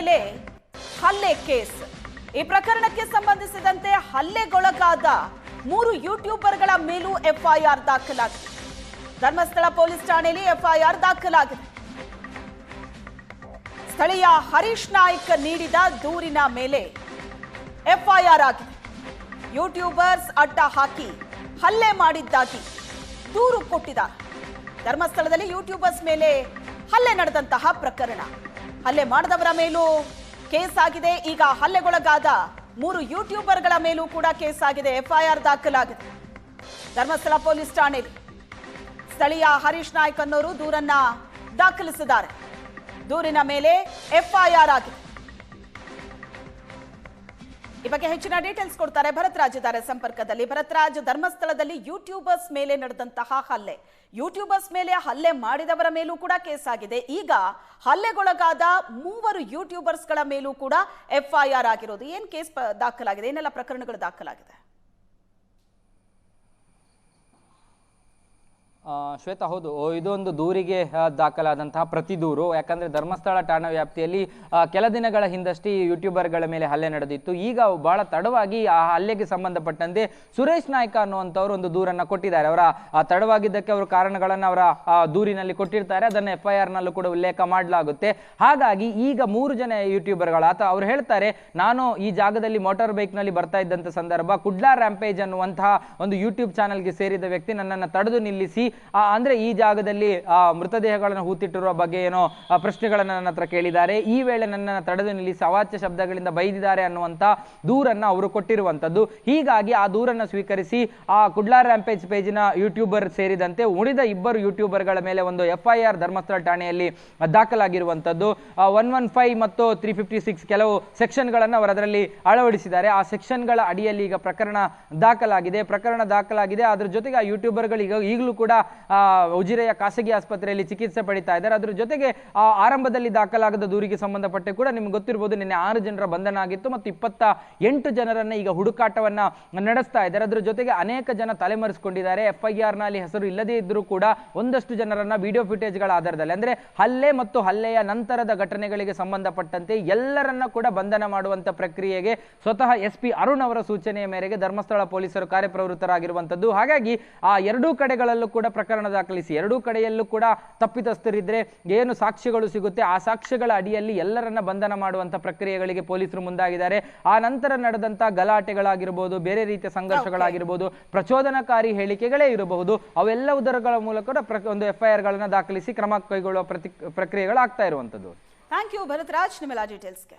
ಮೇಲೆ ಹಲ್ಲೆ ಕೇಸ್. ಈ ಪ್ರಕರಣಕ್ಕೆ ಸಂಬಂಧಿಸಿದಂತೆ ಹಲ್ಲೆಗೊಳಗಾದ ಮೂರು ಯೂಟ್ಯೂಬರ್ಗಳ ಮೇಲೂ ಎಫ್ಐಆರ್ ದಾಖಲಾಗಿದೆ. ಧರ್ಮಸ್ಥಳ ಪೊಲೀಸ್ ಠಾಣೆಯಲ್ಲಿ ಎಫ್ಐಆರ್ ದಾಖಲಾಗಿದೆ. ಸ್ಥಳೀಯ ಹರೀಶ್ ನಾಯ್ಕ ನೀಡಿದ ದೂರಿನ ಮೇಲೆ ಎಫ್ಐಆರ್ ಆಗಿದೆ. ಯೂಟ್ಯೂಬರ್ಸ್ ಅಡ್ಡ ಹಾಕಿ ಹಲ್ಲೆ ಮಾಡಿದ್ದಾಗಿ ದೂರು ಕೊಟ್ಟಿದ್ದಾರೆ. ಧರ್ಮಸ್ಥಳದಲ್ಲಿ ಯೂಟ್ಯೂಬರ್ಸ್ ಮೇಲೆ ಹಲ್ಲೆ ನಡೆದಂತಹ ಪ್ರಕರಣ. ಹಲ್ಲೆ ಮಾಡಿದವರ ಮೇಲೂ ಕೇಸ್ ಆಗಿದೆ. ಈಗ ಹಲ್ಲೆಗೊಳಗಾದ ಮೂರು ಯೂಟ್ಯೂಬರ್ಗಳ ಮೇಲೂ ಕೂಡ ಕೇಸ್ ಆಗಿದೆ. ಎಫ್ಐಆರ್ ದಾಖಲಾಗಿದೆ. ಧರ್ಮಸ್ಥಳ ಪೊಲೀಸ್ ಠಾಣೆಯಲ್ಲಿ ಸ್ಥಳೀಯ ಹರೀಶ್ ನಾಯ್ಕ್ ಅನ್ನೋರು ದೂರನ್ನ ದಾಖಲಿಸಿದ್ದಾರೆ. ದೂರಿನ ಮೇಲೆ ಎಫ್ಐಆರ್ ಆಗಿದೆ. ಈ ಬಗ್ಗೆ ಹೆಚ್ಚಿನ ಡೀಟೇಲ್ಸ್ ಕೊಡ್ತಾರೆ ಭರತ್ ರಾಜ್ ಇದ್ದಾರೆ ಸಂಪರ್ಕದಲ್ಲಿ. ಭರತ್ ರಾಜ್ ಧರ್ಮಸ್ಥಳದಲ್ಲಿ ಯೂಟ್ಯೂಬರ್ಸ್ ಮೇಲೆ ನಡೆದಂತಹ ಹಲ್ಲೆ. ಯೂಟ್ಯೂಬರ್ಸ್ ಮೇಲೆ ಹಲ್ಲೆ ಮಾಡಿದವರ ಮೇಲೂ ಕೂಡ ಕೇಸ್ ಆಗಿದೆ ಈಗ ಹಲ್ಲೆಗೊಳಗಾದ ಮೂವರು ಯೂಟ್ಯೂಬರ್ಸ್ಗಳ ಮೇಲೂ ಕೂಡ ಎಫ್ಐಆರ್ ಆಗಿರೋದು. ಏನ್ ಕೇಸ್ ದಾಖಲಾಗಿದೆ? ಏನೆಲ್ಲ ಪ್ರಕರಣಗಳು ದಾಖಲಾಗಿದೆ? ಶ್ವೇತಾ, ಹೌದು. ಇದೊಂದು ದೂರಿಗೆ ದಾಖಲಾದಂತಹ ಪ್ರತಿ ದೂರು. ಯಾಕಂದ್ರೆ ಧರ್ಮಸ್ಥಳ ಠಾಣಾ ವ್ಯಾಪ್ತಿಯಲ್ಲಿ ಕೆಲ ದಿನಗಳ ಹಿಂದಷ್ಟೇ ಈ ಯೂಟ್ಯೂಬರ್ಗಳ ಮೇಲೆ ಹಲ್ಲೆ ನಡೆದಿತ್ತು. ಈಗ ಬಹಳ ತಡವಾಗಿ ಆ ಹಲ್ಲೆಗೆ ಸಂಬಂಧಪಟ್ಟಂತೆ ಸುರೇಶ್ ನಾಯ್ಕ ಅನ್ನುವಂಥವ್ರು ಒಂದು ದೂರನ್ನ ಕೊಟ್ಟಿದ್ದಾರೆ. ಅವರ ತಡವಾಗಿದ್ದಕ್ಕೆ ಅವರು ಕಾರಣಗಳನ್ನು ಅವರ ದೂರಿನಲ್ಲಿ ಕೊಟ್ಟಿರ್ತಾರೆ. ಅದನ್ನು ಎಫ್ ಐ ಆರ್ನಲ್ಲೂ ಕೂಡ ಉಲ್ಲೇಖ ಮಾಡಲಾಗುತ್ತೆ. ಹಾಗಾಗಿ ಈಗ ಮೂರು ಜನ ಯೂಟ್ಯೂಬರ್ಗಳು, ಆತ, ಅವ್ರು ಹೇಳ್ತಾರೆ, ನಾನು ಈ ಜಾಗದಲ್ಲಿ ಮೋಟಾರ್ ಬೈಕ್ನಲ್ಲಿ ಬರ್ತಾ ಇದ್ದಂತ ಸಂದರ್ಭ, ಕುಡ್ಲಾ ರ್ಯಾಂಪೇಜ್ ಅನ್ನುವಂತಹ ಒಂದು ಯೂಟ್ಯೂಬ್ ಚಾನಲ್ಗೆ ಸೇರಿದ ವ್ಯಕ್ತಿ ನನ್ನನ್ನು ತಡೆದು ನಿಲ್ಲಿಸಿ ಅಂದ್ರೆ ಈ ಜಾಗದಲ್ಲಿ ಆ, ಮೃತದೇಹಗಳನ್ನು ಹೂತಿಟ್ಟಿರುವ ಬಗ್ಗೆ ಏನೋ ಪ್ರಶ್ನೆಗಳನ್ನು ನನ್ನ ಹತ್ರ ಕೇಳಿದ್ದಾರೆ. ಈ ವೇಳೆ ನನ್ನನ್ನು ತಡೆದು ನಿಲ್ಲಿಸಿ ಅವಾಚ್ಯ ಶಬ್ದಗಳಿಂದ ಬೈದಿದ್ದಾರೆ ಅನ್ನುವಂತ ದೂರನ್ನ ಅವರು ಕೊಟ್ಟಿರುವಂತದ್ದು ಹೀಗಾಗಿ ಆ ದೂರನ್ನ ಸ್ವೀಕರಿಸಿ ಆ ಕುಡ್ಲಾರ್ ರ್ಯಾಂಪೇಜ್ ಪೇಜಿನ ಯೂಟ್ಯೂಬರ್ ಸೇರಿದಂತೆ ಉಳಿದ ಇಬ್ಬರು ಯೂಟ್ಯೂಬರ್ಗಳ ಮೇಲೆ ಒಂದು ಎಫ್ ಐ ಆರ್ ಧರ್ಮಸ್ಥಳ ಠಾಣೆಯಲ್ಲಿ ದಾಖಲಾಗಿರುವಂತದ್ದು ಒನ್ ಒನ್ ಫೈವ್ ಮತ್ತು ತ್ರೀ ಫಿಫ್ಟಿ ಸಿಕ್ಸ್ ಕೆಲವು ಸೆಕ್ಷನ್ಗಳನ್ನು ಅವರು ಅದರಲ್ಲಿ ಅಳವಡಿಸಿದ್ದಾರೆ. ಆ ಸೆಕ್ಷನ್ಗಳ ಅಡಿಯಲ್ಲಿ ಈಗ ಪ್ರಕರಣ ದಾಖಲಾಗಿದೆ. ಪ್ರಕರಣ ದಾಖಲಾಗಿದೆ. ಅದ್ರ ಜೊತೆಗೆ ಆ ಯೂಟ್ಯೂಬರ್ಗಳು ಈಗ ಈಗಲೂ ಕೂಡ ಉಜಿರೆಯ ಖಾಸಗಿ ಆಸ್ಪತ್ರೆಯಲ್ಲಿ ಚಿಕಿತ್ಸೆ ಪಡಿತಾ ಇದ್ದಾರೆ. ಅದರ ಜೊತೆಗೆ ಆರಂಭದಲ್ಲಿ ದಾಖಲಾಗದ ದೂರಿಗೆ ಸಂಬಂಧಪಟ್ಟೆ ಕೂಡ ನಿಮ್ಗೆ ಗೊತ್ತಿರಬಹುದು ನಿನ್ನೆ ಆರು ಜನರ ಬಂಧನ ಆಗಿತ್ತು ಮತ್ತು ಇಪ್ಪತ್ತ ಎಂಟು ಜನರನ್ನ ಈಗ ಹುಡುಕಾಟವನ್ನ ನಡೆಸ್ತಾ ಇದ್ದಾರೆ. ಅದರ ಜೊತೆಗೆ ಅನೇಕ ಜನ ತಲೆಮರೆಸಿಕೊಂಡಿದ್ದಾರೆ. ಎಫ್ ಐ ಆರ್ನಲ್ಲಿ ಹೆಸರು ಇಲ್ಲದೇ ಇದ್ರೂ ಕೂಡ ಒಂದಷ್ಟು ಜನರನ್ನ ವಿಡಿಯೋ ಫುಟೇಜ್ಗಳ ಆಧಾರದಲ್ಲಿ, ಅಂದ್ರೆ ಹಲ್ಲೆ ಮತ್ತು ಹಲ್ಲೆಯ ನಂತರದ ಘಟನೆಗಳಿಗೆ ಸಂಬಂಧಪಟ್ಟಂತೆ ಎಲ್ಲರನ್ನ ಕೂಡ ಬಂಧನ ಮಾಡುವಂತ ಪ್ರಕ್ರಿಯೆಗೆ ಸ್ವತಃ ಎಸ್ ಪಿ ಅರುಣ್ ಅವರ ಸೂಚನೆಯ ಮೇರೆಗೆ ಧರ್ಮಸ್ಥಳ ಪೊಲೀಸರು ಕಾರ್ಯಪ್ರವೃತ್ತರಾಗಿರುವಂತದ್ದು. ಹಾಗಾಗಿ, ಆ ಎರಡೂ ಕಡೆಗಳಲ್ಲೂ ಕೂಡ ಪ್ರಕರಣ ದಾಖಲಿಸಿ ಎರಡೂ ಕಡೆಯಲ್ಲೂ ಕೂಡ ತಪ್ಪಿತಸ್ಥರಿದ್ರೆ ಏನು ಸಾಕ್ಷ್ಯಗಳು ಸಿಗುತ್ತೆ? ಆ ಸಾಕ್ಷ್ಯಗಳ ಅಡಿಯಲ್ಲಿ ಎಲ್ಲರನ್ನ ಬಂಧನ ಮಾಡುವಂತ ಪ್ರಕ್ರಿಯೆಗಳಿಗೆ ಪೊಲೀಸರು ಮುಂದಾಗಿದ್ದಾರೆ. ಆ ನಂತರ ನಡೆದಂತ ಗಲಾಟೆಗಳಾಗಿರ್ಬೋದು ಬೇರೆ ರೀತಿಯ ಸಂಘರ್ಷಗಳಾಗಿರ್ಬೋದು ಪ್ರಚೋದನಕಾರಿ ಹೇಳಿಕೆಗಳೇ ಇರಬಹುದು. ಅವೆಲ್ಲವುದರಗಳ ಮೂಲಕ ಒಂದು ಎಫ್ಐಆರ್ ಗಳನ್ನ ದಾಖಲಿಸಿ ಕ್ರಮ ಕೈಗೊಳ್ಳುವ ಪ್ರತಿ ಪ್ರಕ್ರಿಯೆಗಳು ಆಗ್ತಾ ಇರುವಂತದ್ದು ಥ್ಯಾಂಕ್ ಯು ಭರತ್ ರಾಜ್. ನಿಮ್ಮೆಲ್ಲ ಡೀಟೇಲ್ಸ್ಗೆ.